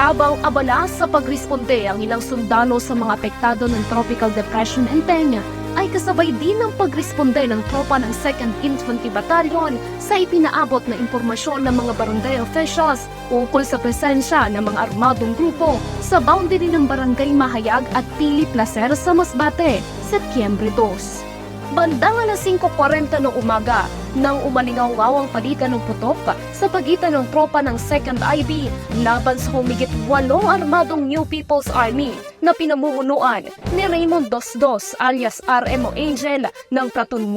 Habang abala sa pagresponde ang ilang sundalo sa mga apektado ng Tropical Depression Enteng, ay kasabay din ng pagresponde ng tropa ng 2nd Infantry Battalion sa ipinaabot na impormasyon ng mga barangay officials ukol sa presensya ng mga armadong grupo sa boundary ng Barangay Mahayag at Pili Placer sa Masbate, Setyembre 2. Bandang alas 5.40 ng umaga, nang umalingaw ang palitan ng putok sa pagitan ng tropa ng 2nd IB laban sa humigit walong armadong New People's Army na pinamumunuan ni Raymond Dosdos alias RMO Angel ng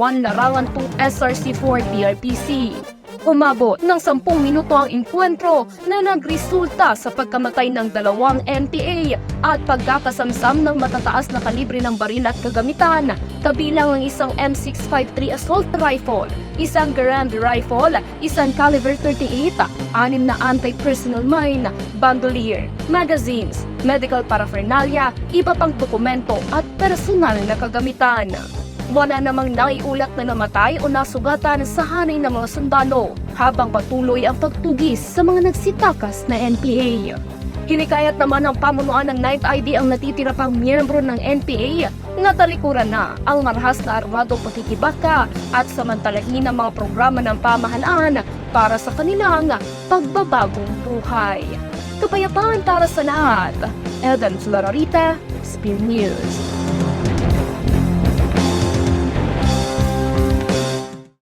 1 Larangan 2 SRC-4 PRPC. Umabot ng 10 minuto ang enkwentro na nagresulta sa pagkamatay ng dalawang NPA at pagkakasamsam ng matataas na kalibre ng baril at kagamitan, kabilang ang isang M653 assault rifle, isang Garand rifle, isang caliber 38, anim na anti-personnel mine, bandolier, magazines, medical paraphernalia, iba pang dokumento at personal na kagamitan. Wala namang naiulat na namatay o nasugatan sa hanay ng mga sundalo habang patuloy ang pagtugis sa mga nagsitakas na NPA. Hinikayat naman ng pamunuan ng Night ID ang natitira pang miyembro ng NPA na talikuran na ang marahas na armado pakikibaka at samantalahin ang mga programa ng pamahalaan para sa kanilang pagbabagong buhay. Kapayapaan para sa lahat. Eden Florarita, Spear News.